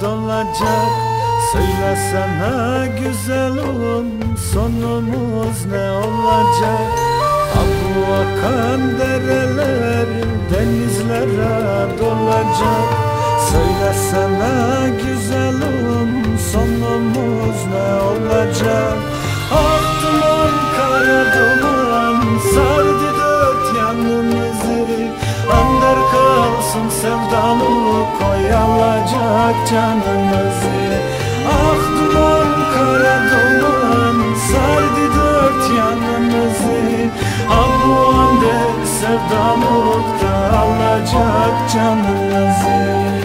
dolacak. Söylesene güzelim sonumuz ne olacak? Bu akan dereler denizlere dolacak. Söylesene güzelim sonumuz ne olacak? Ah duman koyalacak canımızı Ah duman kara duman sardı dört yanımızı Ah bu ander sevdalıkta alacak canımızı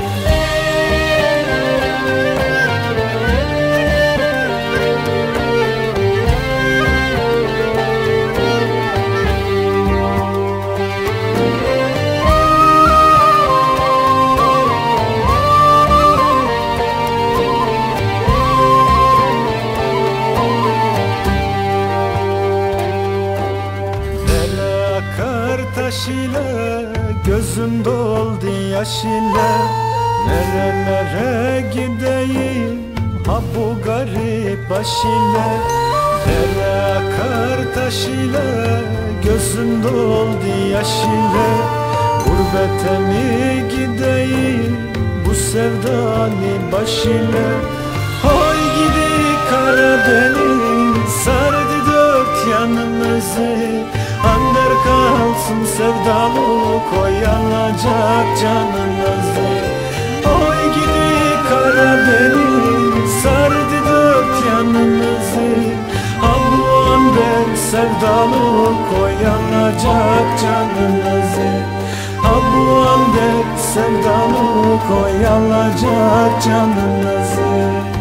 taş ile Gözüm doldu yaş ile Nerelere gideyim Ha bu garip baş ile Dere akar taş ile Gözüm doldu yaş ile Gurbete mi gideyim Bu sevdalı baş ile koyalacak canımızı Oy gidi Karadeniz Sardı dört yanımızı Ha bu ander sevdalı koyalacak canımızı Ha bu ander sevdalı koyalacak canımızı